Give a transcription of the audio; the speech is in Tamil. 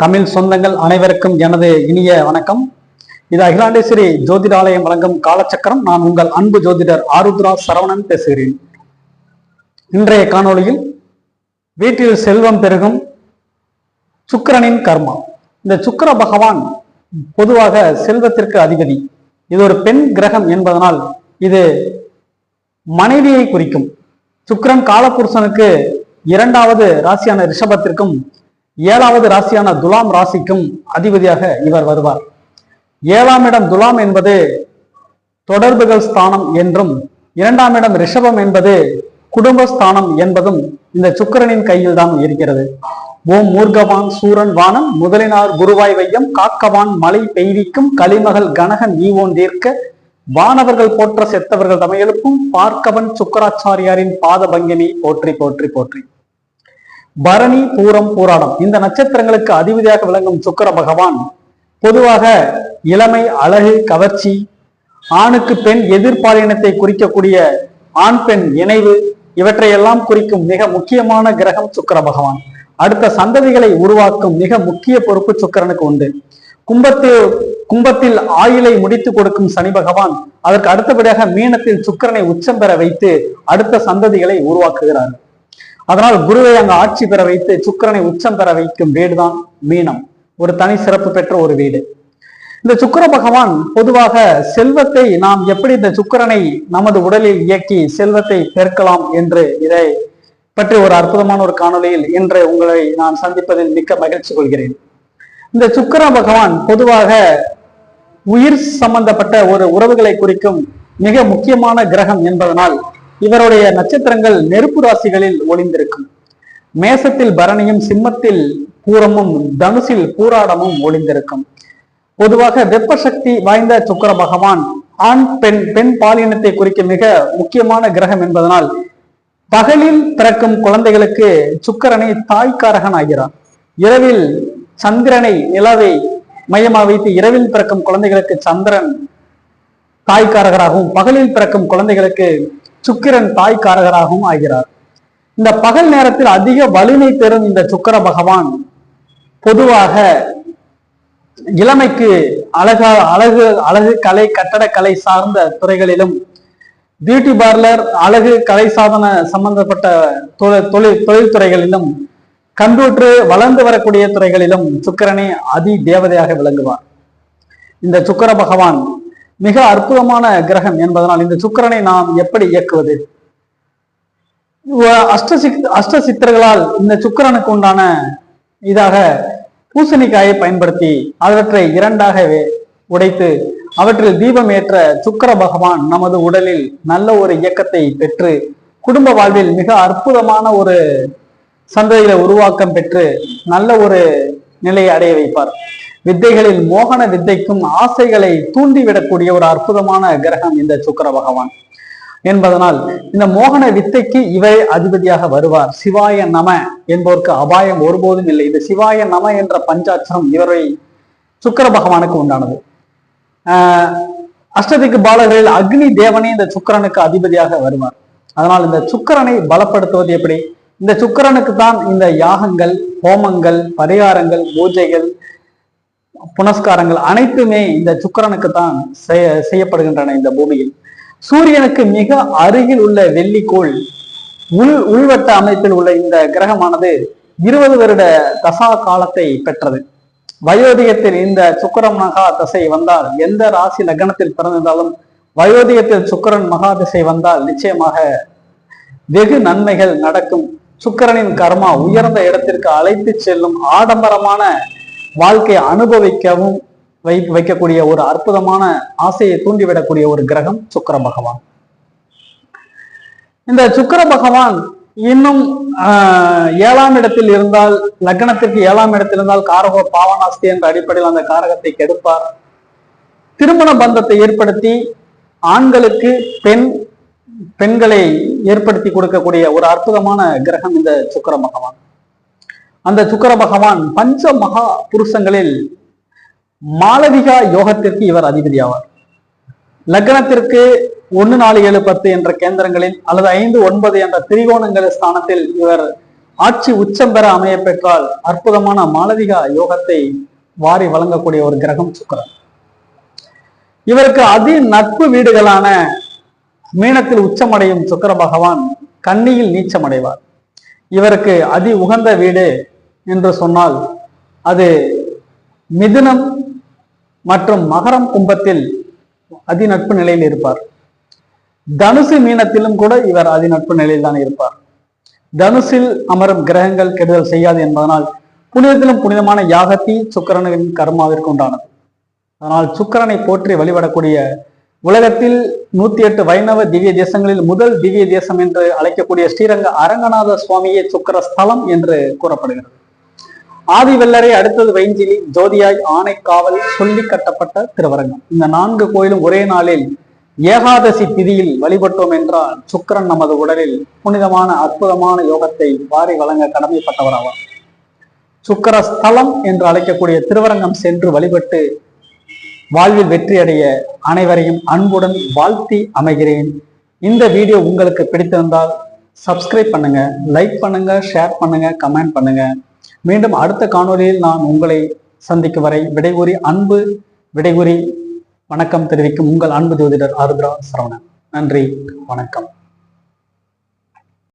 தமிழ் சொந்தங்கள் அனைவருக்கும் எனது இனிய வணக்கம். இது அகிலாண்டேஸ்வரி ஜோதிடாலயம் வழங்கும் காலச்சக்கரம். நான் உங்கள் அன்பு ஜோதிடர் ஆருத்ரா சரவணன் பேசுகிறேன். இன்றைய காணொளியில் வீட்டில் செல்வம் பெருகும் சுக்கிரனின் கர்மா. இந்த சுக்கிர பகவான் பொதுவாக செல்வத்திற்கு அதிபதி. இது ஒரு பெண் கிரகம் என்பதனால் இது மனைவியை குறிக்கும். சுக்கிரன் காலபுருஷனுக்கு இரண்டாவது ராசியான ரிஷபத்திற்கும் ஏழாவது ராசியான துலாம் ராசிக்கும் அதிபதியாக இவர் வருவார். ஏழாம் இடம் துலாம் என்பது தொடர்புகள் ஸ்தானம் என்றும் இரண்டாம் இடம் ரிஷபம் என்பது குடும்பஸ்தானம் என்பதும் இந்த சுக்கிரனின் கையில் தான் இருக்கிறது. ஓம் மூர்கவான் சூரன் வானம் முதலினார் குருவாய் வையம் காக்கவான் மலை பெய்விக்கும் களிமகள் கனகன் ஈவோன் தீர்க்க வானவர்கள் போற்ற செத்தவர்கள் தமையெழுப்பும் பார்க்கவன் சுக்கராச்சாரியாரின் பாத பங்கினி போற்றி போற்றி போற்றி. பரணி பூரம் பூராடம். இந்த நட்சத்திரங்களுக்கு அதிபதியாக விளங்கும் சுக்கர பகவான் பொதுவாக இளமை அழகு கவர்ச்சி ஆணுக்கு பெண் எதிர்பாலினத்தை குறிக்கக்கூடிய ஆண் பெண் இணைவு இவற்றையெல்லாம் குறிக்கும் மிக முக்கியமான கிரகம் சுக்கர பகவான். அடுத்த சந்ததிகளை உருவாக்கும் மிக முக்கிய பொறுப்பு சுக்கிரனுக்கு உண்டு. கும்பத்தில் கும்பத்தில் ஆயிலை முடித்து கொடுக்கும் சனி பகவான் அதற்கு அடுத்தபடியாக மீனத்தில் சுக்கிரனை உச்சம் பெற வைத்து அடுத்த சந்ததிகளை உருவாக்குகிறார். அதனால் குருவை அங்கு ஆட்சி பெற வைத்து சுக்கிரனை உச்சம் பெற வைக்கும் வீடுதான் மீனம். ஒரு தனி சிறப்பு பெற்ற ஒரு வீடு. இந்த சுக்கிர பகவான் பொதுவாக செல்வத்தை நாம் எப்படி இந்த சுக்கிரனை நமது உடலில் இயக்கி செல்வத்தை பெருக்கலாம் என்று இதை பற்றி ஒரு அற்புதமான ஒரு காணொலியில் இன்று உங்களை நான் சந்திப்பதில் மிக்க மகிழ்ச்சி கொள்கிறேன். இந்த சுக்கிர பகவான் பொதுவாக உயிர் சம்பந்தப்பட்ட ஒரு உறவுகளை குறிக்கும் மிக முக்கியமான கிரகம் என்பதனால் இவருடைய நட்சத்திரங்கள் நெருப்பு ராசிகளில் ஒளிந்திருக்கும். மேசத்தில் பரணியும் சிம்மத்தில் பூரமும் தனுசில் பூராடமும் ஒளிந்திருக்கும். பொதுவாக வெப்ப சக்தி வாய்ந்த சுக்கிர பகவான் ஆண் பெண் பெண் பாலினத்தை குறிக்கும் மிக முக்கியமான கிரகம் என்பதனால் பகலில் பிறக்கும் குழந்தைகளுக்கு சுக்கரனை தாய்க்காரகன் ஆகிறார். இரவில் சந்திரனை நிலவை மையமாக வைத்து இரவில் பிறக்கும் குழந்தைகளுக்கு சந்திரன் தாய்க்காரகராகவும் பகலில் பிறக்கும் குழந்தைகளுக்கு சுக்கிரன் தாய்க்காரகராகவும் ஆகிறார். இந்த பகல் நேரத்தில் அதிக வலிமை பெறும் இந்த சுக்கர பகவான் பொதுவாக இளமைக்கு அழகா அழகு அழகு கலை கட்டடக்கலை சார்ந்த துறைகளிலும் பியூட்டி பார்லர் அழகு கலை சாதன சம்பந்தப்பட்ட தொழில் தொழில் தொழில்துறைகளிலும் கம்ப்யூட்டர் வளர்ந்து வரக்கூடிய துறைகளிலும் சுக்கரனை அதி தேவதையாக விளங்குவார். இந்த சுக்கிர பகவான் மிக அற்புதமான கிரகம் என்பதனால் இந்த சுக்கிரனை நாம் எப்படி இயக்குவது? அஷ்ட சித் அஷ்ட சித்தர்களால் இந்த சுக்கிரனுக்கு உண்டான இதாக பூசணிக்காயை பயன்படுத்தி அவற்றை இரண்டாக உடைத்து அவற்றில் தீபம் ஏற்ற சுக்கிர பகவான் நமது உடலில் நல்ல ஒரு இயக்கத்தை பெற்று குடும்ப வாழ்வில் மிக அற்புதமான ஒரு சந்ததிகளை உருவாக்கம் பெற்று நல்ல ஒரு நிலையை அடைய வைப்பார். வித்தைகளில் மோகன வித்தைக்கும் ஆசைகளை தூண்டிவிடக்கூடிய ஒரு அற்புதமான கிரகம் இந்த சுக்கிர பகவான். என்பதனால் இந்த மோகன வித்தைக்கு இவை அதிபதியாக வருவார். சிவாய நம என்பவருக்கு அபாயம் ஒருபோதும் இல்லை. இந்த சிவாய நம என்ற பஞ்சாட்சரம் இவரை சுக்கிர பகவானுக்கு உண்டானது. ஆஹ் அஷ்டதிக்கு பாலர்களில் அக்னி தேவனே இந்த சுக்கிரனுக்கு அதிபதியாக வருவார். அதனால் இந்த சுக்கரனை பலப்படுத்துவது எப்படி? இந்த சுக்கிரனுக்கு தான் இந்த யாகங்கள் ஹோமங்கள் பரிகாரங்கள் பூஜைகள் புனஸ்காரங்கள் அனைத்துமே இந்த சுக்கரனுக்கு தான் செய்ய செய்யப்படுகின்றன இந்த பூமியில். சூரியனுக்கு மிக அருகில் உள்ள வெள்ளிக்கோள் உள் உள்வட்ட அமைப்பில் உள்ள இந்த கிரகமானது இருபது வருட தசா காலத்தை பெற்றது. வயோதிகத்தில் இந்த சுக்கரன் மகா தசை வந்தால் எந்த ராசி லக்னத்தில் பிறந்திருந்தாலும் வயோதிகத்தில் சுக்கரன் மகா திசை வந்தால் நிச்சயமாக வெகு நன்மைகள் நடக்கும். சுக்கரனின் கர்மா உயர்ந்த இடத்திற்கு அழைத்து செல்லும் ஆடம்பரமான வாழ்க்கையை அனுபவிக்கவும் வை வைக்கக்கூடிய ஒரு அற்புதமான ஆசையை தூண்டிவிடக்கூடிய ஒரு கிரகம் சுக்கர பகவான். இந்த சுக்கர பகவான் இன்னும் ஆஹ், ஏழாம் இடத்தில் இருந்தால் லக்னத்திற்கு ஏழாம் இடத்தில் இருந்தால் காரக பாவனாஸ்தி என்ற அடிப்படையில் அந்த காரகத்தை கெடுப்பார். திருமண பந்தத்தை ஏற்படுத்தி ஆண்களுக்கு பெண் பெண்களை ஏற்படுத்தி கொடுக்கக்கூடிய ஒரு அற்புதமான கிரகம் இந்த சுக்கிர பகவான். அந்த சுக்கிர பகவான் பஞ்ச மகா புருஷங்களில் மாளவிகா யோகத்திற்கு இவர் அதிபதி ஆவார் லக்னத்திற்கு ஒன்னு நாலு ஏழு பத்து என்ற கேந்திரங்களில் அல்லது ஐந்து ஒன்பது என்ற திரிகோணங்கள் ஸ்தானத்தில் இவர் ஆட்சி உச்சம் பெற அமைய பெற்றால் அற்புதமான மாளவிகா யோகத்தை வாரி வழங்கக்கூடிய ஒரு கிரகம் சுக்கரன். இவருக்கு அதி நட்பு வீடுகளான மீனத்தில் உச்சமடையும் சுக்கர பகவான் கன்னியில் நீச்சமடைவார். இவருக்கு அதி உகந்த வீடு என்று சொன்னால் அது மிதுனம் மற்றும் மகரம் கும்பத்தில் அதிநட்பு நிலையில் இருப்பார். தனுசு மீனத்திலும் கூட இவர் அதிநட்பு நிலையில் தான் இருப்பார். தனுசில் அமரும் கிரகங்கள் கெடுதல் செய்யாது என்பதனால் புனிதத்திலும் புனிதமான யாகத்தி சுக்கிரனின் கர்மாவிற்கு உண்டானது. அதனால் சுக்கரனை போற்றி வழிபடக்கூடிய உலகத்தில் நூத்தி எட்டு வைணவ திவ்ய தேசங்களில் முதல் திவ்ய தேசம் என்று அழைக்கக்கூடிய ஸ்ரீரங்க அரங்கநாத சுவாமியே சுக்கிர ஸ்தலம் என்று கூறப்படுகிறது. ஆதி வெள்ளரை அடுத்தது வைஞ்சிலி ஜோதியாய் ஆணை காவல் சொல்லி கட்டப்பட்ட திருவரங்கம். இந்த நான்கு கோயிலும் ஒரே நாளில் ஏகாதசி திதியில் வழிபட்டோம் என்றால் சுக்கிரன் நமது உடலில் புனிதமான அற்புதமான யோகத்தை வாரி வழங்க கடமைப்பட்டவராவார். சுக்கிர ஸ்தலம் என்று அழைக்கக்கூடிய திருவரங்கம் சென்று வழிபட்டு வாழ்வில் வெற்றி அடைய அனைவரையும் அன்புடன் வாழ்த்தி அமைகிறேன். இந்த வீடியோ உங்களுக்கு பிடித்திருந்தால் சப்ஸ்கிரைப் பண்ணுங்க லைக் பண்ணுங்க ஷேர் பண்ணுங்க கமெண்ட் பண்ணுங்க. மீண்டும் அடுத்த காணொளியில் நான் உங்களை சந்திக்கும் வரை விடைகூறி அன்பு விடைகூறி வணக்கம் தெரிவிக்கும் உங்கள் அன்பு ஜோதிடர் ஆருத்ரா சரவணன். நன்றி வணக்கம்.